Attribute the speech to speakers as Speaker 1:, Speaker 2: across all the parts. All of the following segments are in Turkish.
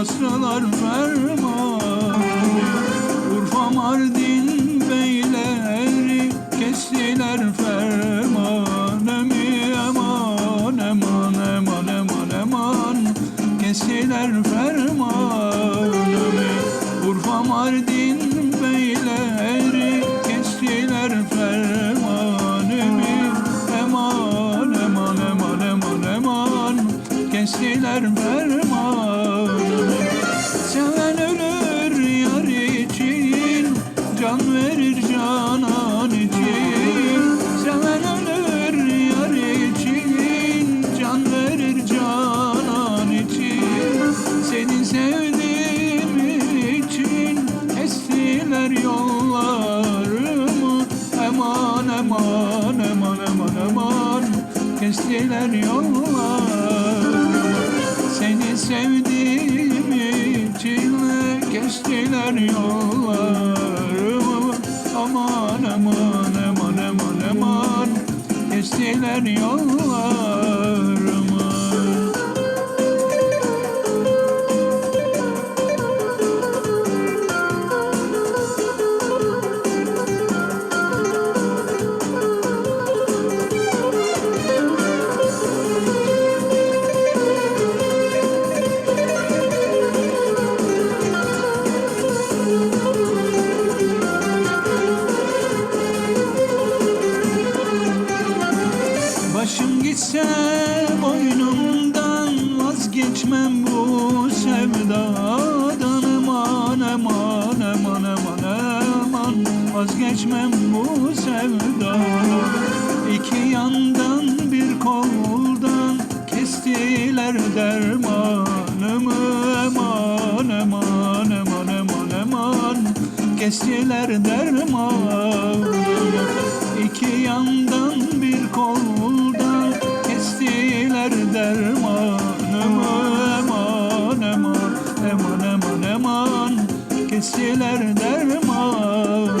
Speaker 1: asralar ferman. Urfa Mardin beyleri kestiler ferman. Emi eman eman eman eman eman Kestiler ferman. Emi Urfa Mardin beyleri kestiler ferman. Emi eman eman eman eman eman Kestiler ferman Kestiler yollarımı Seni sevdiğim için kestiler yollarımı Aman aman aman aman aman. Kestiler yollarımı boynumdan vazgeçmem bu sevdadan. Aman aman aman aman aman. Vazgeçmem bu sevdadan. İki yandan bir koldan kestiler dermanımı. Aman aman aman aman aman. Kestiler dermanımı. İki yandan bir koldan kestiler dermanımı Eman eman eman. Eman eman kestiler dermanımı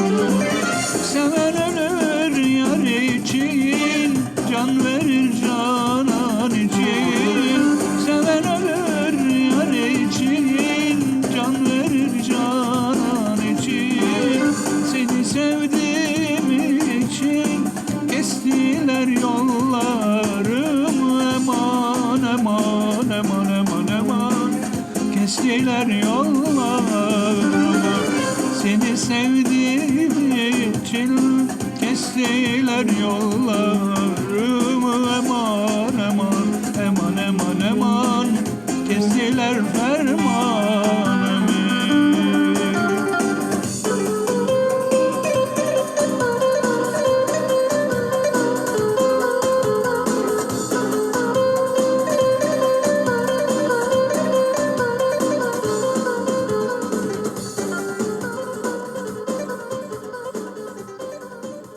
Speaker 1: Seven ölür yar için can verir canan için. Seven ölür yar için can verir canan için. Seni sevdiğim için kestiler yollarımı Eman eman eman eman kestiler yollarımı Seni sevdiğim için kestiler yollarımı. Eman eman eman eman eman kestiler ferman